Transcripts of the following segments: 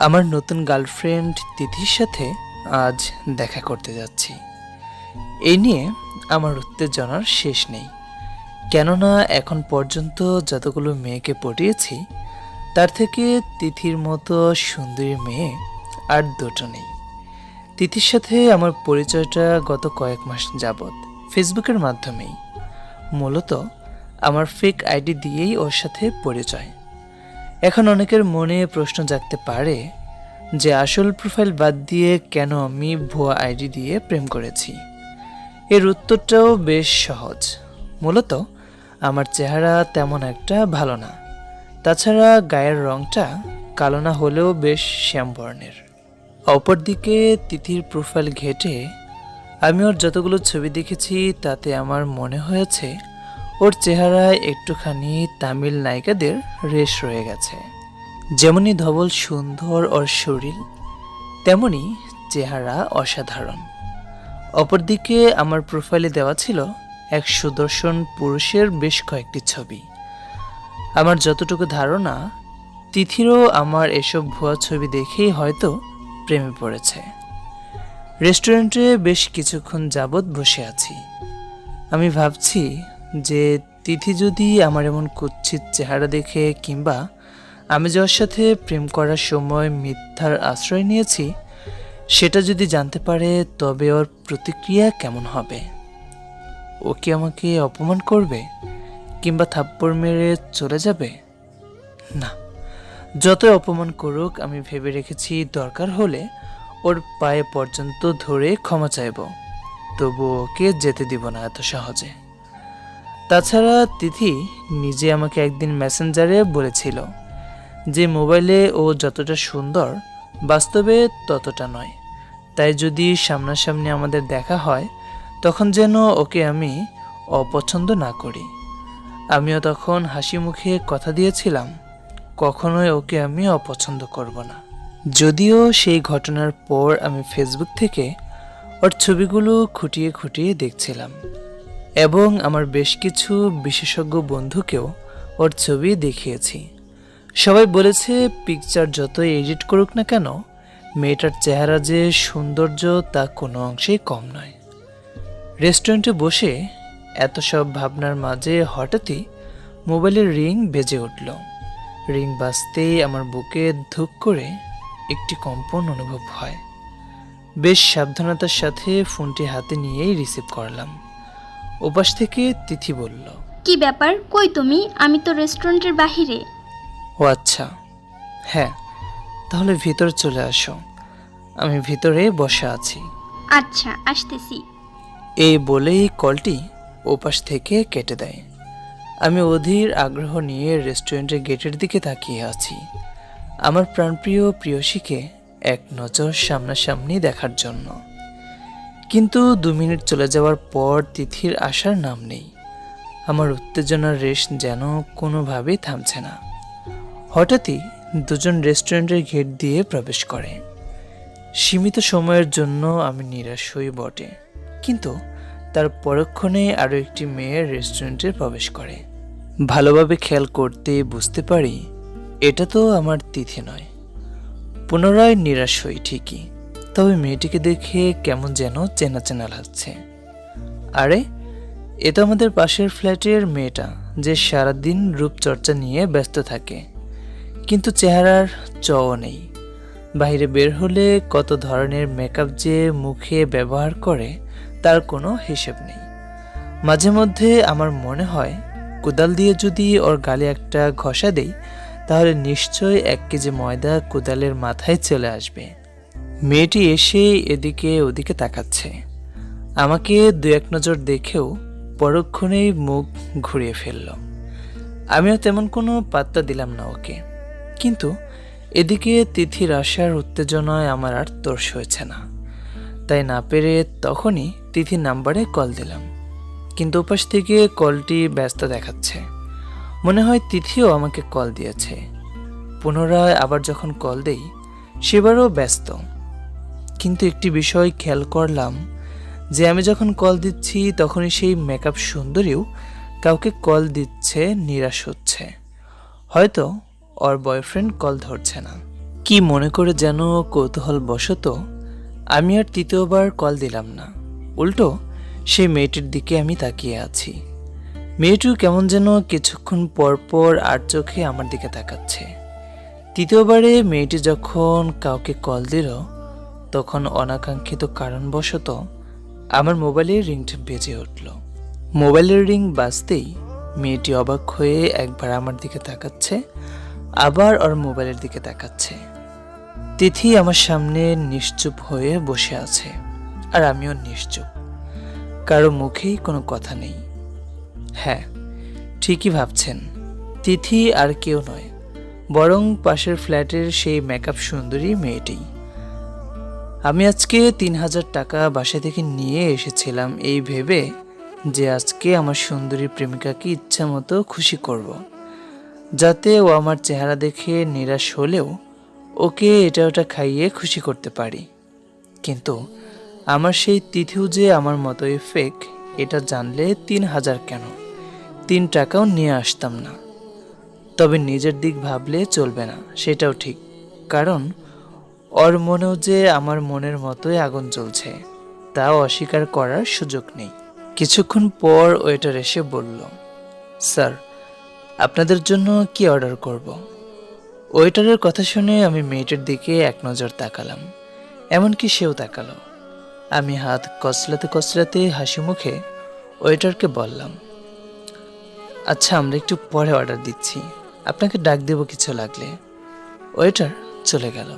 আমার নতুন গার্লফ্রেন্ড তিথির সাথে আজ দেখা করতে যাচ্ছি। এই নিয়ে আমার উত্তেজনার শেষ নেই। কেননা এখন পর্যন্ত যতগুলো মেয়েকে পটিয়েছি, তার থেকে তিথির মতো সুন্দরী মেয়ে আর দুটো নেই। তিথির সাথে আমার পরিচয়টা গত কয়েক মাস যাবৎ ফেসবুকের মাধ্যমেই। মূলত আমার ফেক আইডি দিয়েই ওর সাথে পরিচয়। এখন অনেকের মনে প্রশ্ন জাগতে পারে যে আসল প্রোফাইল বাদ দিয়ে কেন আমি ভুয়া আইডি দিয়ে প্রেম করেছি? এর উত্তরটাও বেশ সহজ। মূলত, আমার চেহারা তেমন একটা ভালো না। তাছাড়া গায়ের রংটা কালো না হলেও বেশ শ্যামবর্ণের। অপরদিকে, তিথির প্রোফাইল ঘেটে আমি ওর যতগুলো ছবি দেখেছি, তাতে আমার মনে হয়েছে চেহারায় একটুখানি তামিল নায়িকাদের রেশ রয়ে গেছে। যেমনি ধবল সুন্দর ওর শরীর তেমনি চেহারা অসাধারণ। অপরদিকে আমার প্রোফাইলে দেওয়া ছিল এক সুদর্শন পুরুষের বেশ কয়েকটি ছবি। আমার যতটুকু ধারণা, তিথিরও আমার এসব ভুয়া ছবি দেখেই হয়তো প্রেমে পড়েছে। রেস্টুরেন্টে বেশ কিছুক্ষণ যাবৎ বসে আছি। আমি ভাবছি যে তিথি যদি আমার এমন কুৎসিত চেহারা দেখে কিংবা আমি যার সাথে প্রেম করার সময় মিথ্যার আশ্রয় নিয়েছি, সেটা যদি জানতে পারে, তবে ওর প্রতিক্রিয়া কেমন হবে? ও কি আমাকে অপমান করবে? কিংবা থাপ্পড় মেরে চলে যাবে? না, যতই অপমান করুক, আমি ভেবে রেখেছি দরকার হলে ওর পায়ে পর্যন্ত ধরে ক্ষমা চাইব। তবু ওকে যেতে দিব না এত সহজে। তাছাড়া তিথি নিজে আমাকে একদিন মেসেঞ্জারে বলেছিল যে মোবাইলে ও যতটা সুন্দর, বাস্তবে ততটা নয়। তাই যদি সামনাসামনি আমাদের দেখা হয়, তখন যেন ওকে আমি অপছন্দ না করি। আমিও তখন হাসি মুখে কথা দিয়েছিলাম, কখনোই ওকে আমি অপছন্দ করব না। যদিও সেই ঘটনার পর আমি ফেসবুক থেকে ওর ছবিগুলো খুঁটিয়ে খুঁটিয়ে দেখছিলাম। এবং আমার বেশ কিছু বিশেষজ্ঞ বন্ধুকেও ওর ছবি দেখিয়েছি। সবাই বলেছে পিকচার যতই এডিট করুক না কেন, মেয়েটার চেহারা যে সৌন্দর্য তা কোনো অংশেই কম নয়। রেস্টুরেন্টে বসে এত সব ভাবনার মাঝে হঠাৎই মোবাইলের রিং বেজে উঠল। রিং বাজতেই আমার বুকে ধুক করে একটি কম্পন অনুভব হয়। বেশ সাবধানতার সাথে ফোনটি হাতে নিয়েই রিসিভ করলাম। ওপাশ থেকে তিথি বলল কি ব্যাপার? কই তুমি? আমি তো রেস্টুরেন্টের বাহিরে। ও আচ্ছা। হ্যাঁ তাহলে ভিতরে চলে আসো। আমি ভিতরে বসে আছি। আচ্ছা আসতেছি। এই বলেই কলটি ওপাশ থেকে কেটে দেয়। আমি অধীর আগ্রহ নিয়ে রেস্টুরেন্টের গেটের দিকে তাকিয়ে আছি। আমার প্রাণপ্রিয় প্রিয়সীকে এক নজর সামনাসামনি দেখার জন্য। কিন্তু দু মিনিট চলে যাওয়ার পর তিথির আসার নাম নেই। আমার উত্তেজনার রেশ যেন কোনোভাবেই থামছে না। হঠাৎই দুজন রেস্টুরেন্টের গেট দিয়ে প্রবেশ করে। সীমিত সময়ের জন্য আমি নিরাশ হই বটে। কিন্তু তার পরক্ষণে আরও একটি মেয়ের রেস্টুরেন্টে প্রবেশ করে। ভালোভাবে খেয়াল করতে বুঝতে পারি, এটা তো আমার তিথি নয়। পুনরায় নিরাশ হই ঠিকই। তবে মেয়েটিকে দেখে কেমন যেন চেনা চেনা লাগছে। আরে, এ তো আমাদের পাশের ফ্ল্যাটের মেয়েটা, যে সারাদিন রূপচর্চা নিয়ে ব্যস্ত থাকে। কিন্তু চেহারার চও নেই। বাইরে বের হলে কত ধরনের মেকআপ যে মুখে ব্যবহার করে, তার কোনো হিসেব নেই। মাঝে মধ্যে আমার মনে হয়, কোদাল দিয়ে যদি ওর গালে একটা ঘষা দেই, তাহলে নিশ্চয় এক কেজি ময়দা কোদালের মাথায় চলে আসবে। মেয়েটি এসে এদিকে ওদিকে তাকাচ্ছে। আমাকে দু এক নজর দেখেও পরক্ষণেই মুখ ঘুরিয়ে ফেলল। আমিও তেমন কোনো পাত্তা দিলাম না ওকে। কিন্তু এদিকে তিথির আসার উত্তেজনায় আমার আর তর্স হয়েছে না। তাই না পেরে তখনই তিথির নাম্বারে কল দিলাম। কিন্তু ওপাশ থেকে কলটি ব্যস্ত দেখাচ্ছে। মনে হয় তিথিও আমাকে কল দিয়েছে। পুনরায় আবার যখন কল দেই, সেবারও ব্যস্ত। কিন্তু একটি বিষয় খেয়াল করলাম, যে আমি যখন কল দিচ্ছি তখনই সেই মেকআপ সুন্দরীও কাউকে কল দিচ্ছে, নিরাশ হচ্ছে। হয়তো ওর বয়ফ্রেন্ড কল ধরছে না। কি মনে করে যেন কৌতূহল বশত আমি আর তৃতীয়বার কল দিলাম না। উল্টো, সেই মেয়েটির দিকে আমি তাকিয়ে আছি। মেয়েটিও কেমন যেন কিছুক্ষণ পর পর আর চোখে আমার দিকে তাকাচ্ছে। তৃতীয়বারে মেয়েটি যখন কাউকে কল দিল তখন অনাকাঙ্ক্ষিত কারণবশত আমার মোবাইলের রিংটা বেজে উঠল। মোবাইলের রিং বাজতেই মেয়েটি অবাক হয়ে একবার আমার দিকে তাকাচ্ছে, আবার ওর মোবাইলের দিকে তাকাচ্ছে। তিথি আমার সামনে নিশ্চুপ হয়ে বসে আছে, আর আমিও নিশ্চুপ। কারও মুখেই কোনো কথা নেই। হ্যাঁ ঠিকই ভাবছেন, তিথি আর কেউ নয়, বরং পাশের ফ্ল্যাটের সেই মেকআপ সুন্দরী মেয়েটি। আমি আজকে তিন হাজার টাকা বাসা থেকে নিয়ে এসেছিলাম। এই ভেবে যে আজকে আমার সুন্দরী প্রেমিকাকে ইচ্ছা মতো খুশি করব। যাতে ও আমার চেহারা দেখে নিরাশ হলেও ওকে এটা ওটা খাইয়ে খুশি করতে পারি। কিন্তু আমার সেই তিথিও যে আমার মতোই ফেক এটা জানলে তিন হাজার কেন? তিন টাকাও নিয়ে আসতাম না। তবে নিজের দিক ভাবলে চলবে না, সেটাও ঠিক। কারণ ওর মনেও যে আমার মনের মতোই আগুন জ্বলছে, তাও অস্বীকার করার সুযোগ নেই। কিছুক্ষণ পর ওয়েটার এসে বলল, স্যার, আপনাদের জন্য কি অর্ডার করব? ওয়েটারের কথা শুনে আমি মেয়েটার দিকে এক নজর তাকালাম, এমনকি সেও তাকালো। আমি হাত কচলাতে কচলাতে হাসি মুখে ওয়েটারকে বললাম আচ্ছা আমরা একটু পরে অর্ডার দিচ্ছি, আপনাকে ডাক দেবো কিছু লাগলে। ওয়েটার চলে গেল।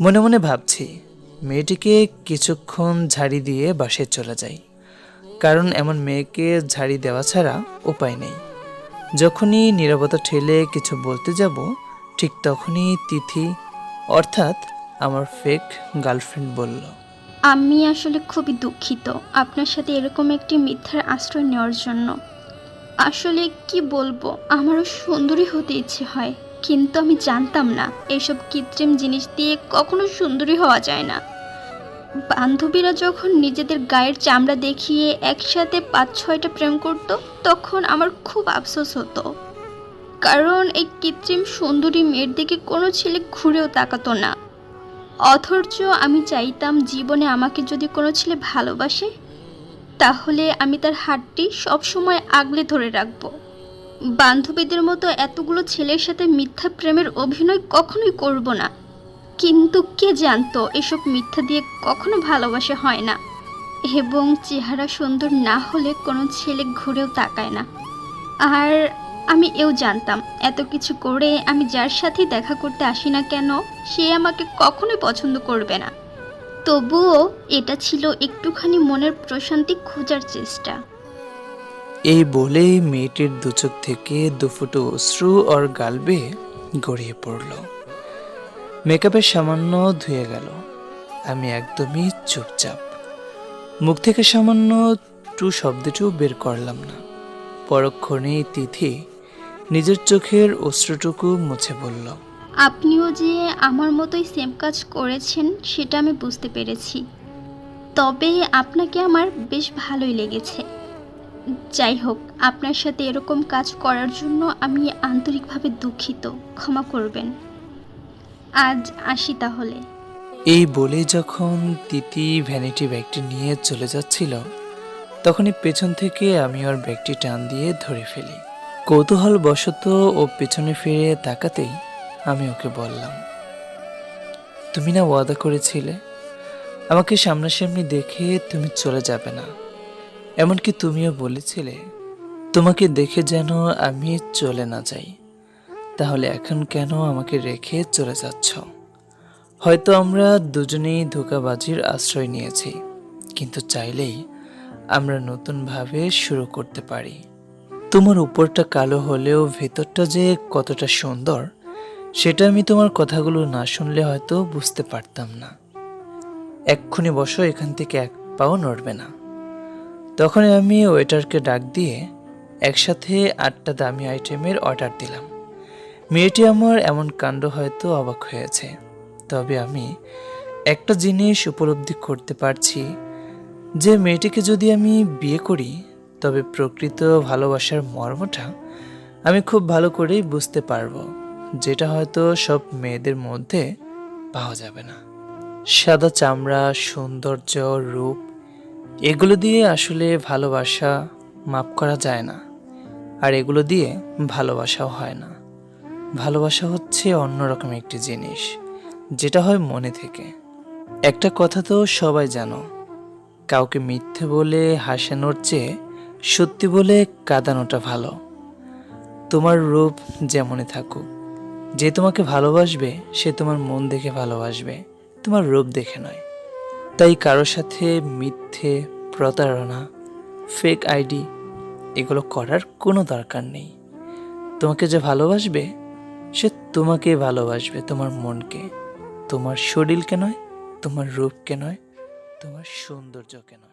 মনে মনে ভাবছি, মেয়েটিকে কিছুক্ষণ ঝাড়ি দিয়ে বাসে চলে যাই। কারণ এমন মেয়েকে ঝাড়ি দেওয়া ছাড়া উপায় নেই। যখনই নিরাপত্তা ঠেলে কিছু বলতে যাব, ঠিক তখনই তিথি, অর্থাৎ আমার ফেক গার্লফ্রেন্ড বলল, আমি আসলে খুবই দুঃখিত আপনার সাথে এরকম একটি মিথ্যার আশ্রয় নেওয়ার জন্য। আসলে কি বলব, আমারও সুন্দরী হতে ইচ্ছে হয়। কিন্তু আমি জানতাম না এইসব কৃত্রিম জিনিস দিয়ে কখনো সুন্দরী হওয়া যায় না। বান্ধবীরা যখন নিজেদের গায়ের চামড়া দেখিয়ে একসাথে পাঁচ ছয়টা প্রেম করত, তখন আমার খুব আফসোস হতো। কারণ এই কৃত্রিম সুন্দরী মেয়ের দিকে কোনো ছেলে ঘুরেও তাকাতো না। অথচ আমি চাইতাম জীবনে আমাকে যদি কোনো ছেলে ভালোবাসে, তাহলে আমি তার হাতটি সবসময় আগলে ধরে রাখব। বান্ধবীদের মতো এতগুলো ছেলের সাথে মিথ্যা প্রেমের অভিনয় কখনোই করব না। কিন্তু কে জানতো এসব মিথ্যা দিয়ে কখনো ভালোবাসা হয় না? এবং চেহারা সুন্দর না হলে কোনো ছেলে ঘুরেও তাকায় না। আর আমি এও জানতাম, এত কিছু করে আমি যার সাথে দেখা করতে আসি না কেন, সে আমাকে কখনোই পছন্দ করবে না। তবুও এটা ছিল একটুখানি মনের প্রশান্তি খোঁজার চেষ্টা। এই বলেই মেয়েটির দুচোখ থেকে দুফুটো অশ্রু ওর গাল বেয়ে গড়িয়ে পড়ল। মেকআপের সামান্য ধুয়ে গেল। আমি একদমই চুপচাপ। মুখ থেকে সামান্য টু শব্দটিও বের করলাম না। পরক্ষণেই তিথি নিজের চোখের অশ্রুটুকু মুছে বলল, আপনিও যে আমার মতোই সেম কাজ করেছেন, সেটা আমি বুঝতে পেরেছি। তবে আপনাকে আমার বেশ ভালোই লেগেছে। যাই হোক, আপনার সাথে এরকম কাজ করার জন্য আমি আন্তরিকভাবে দুঃখিত। ক্ষমা করবেন। আজ আসি তাহলে। এই বলে যখন তিতি ভ্যানিটি ব্যাগটি নিয়ে চলে যাচ্ছিল, তখনই পেছন থেকে আমি ওর ব্যাগটি টান দিয়ে ধরে ফেলি। কৌতূহল বশত ও পেছনে ফিরে তাকাতেই আমি ওকে বললাম, তুমি না ওয়াদা করেছিলে? আমাকে সামনাসামনি দেখে তুমি চলে যাবে না। এমনকি তুমিও বলেছিলে, তোমাকে দেখে যেন আমি চলে না যাই। তাহলে এখন কেন আমাকে রেখে চলে যাচ্ছ? হয়তো আমরা দুজনেই ধোকাবাজির আশ্রয় নিয়েছি, কিন্তু চাইলেই আমরা নতুনভাবে শুরু করতে পারি। তোমার উপরটা কালো হলেও ভেতরটা যে কতটা সুন্দর, সেটা আমি তোমার কথাগুলো না শুনলে হয়তো বুঝতে পারতাম না। এক্ষুনি বসো, এখান থেকে এক পাও নড়বে না। তখন আমি ওয়েটারকে ডাক দিয়ে একসাথে আটটা দামি আইটেমের অর্ডার দিলাম। মেয়েটি আমার এমন কাণ্ড হয়তো অবাক হয়েছে। তবে আমি একটা জিনিস উপলব্ধি করতে পারছি যে মেয়েটিকে যদি আমি বিয়ে করি, তবে প্রকৃত ভালোবাসার মর্মটা আমি খুব ভালো করেই বুঝতে পারব, যেটা হয়তো সব মেয়েদের মধ্যে পাওয়া যাবে না। সাদা চামড়া, সৌন্দর্য, রূপ এগুলো দিয়ে আসলে ভালোবাসা মাপ করা যায় না, আর এগুলো দিয়ে ভালোবাসাও হয় না। ভালোবাসা হচ্ছে অন্যরকম একটি জিনিস, যেটা হয় মনে থেকে। একটা কথা তো সবাই জানো, কাউকে মিথ্যে বলে হাসানোর চেয়ে সত্যি বলে কাঁদানোটা ভালো। তোমার রূপ যেমনই থাকুক, যে তোমাকে ভালোবাসবে সে তোমার মন দেখে ভালোবাসবে, তোমার রূপ দেখে নয়। তাই কারোর সাথে মিথ্যে, প্রতারণা ফেক আইডি এগুলো করার কোনো দরকার নেই। তোমাকে যে ভালোবাসবে, সে তোমাকে ভালোবাসবে, তোমার মনকে। তোমার শরীরকে নয়, তোমার রূপকে নয়, তোমার সৌন্দর্যকে নয়।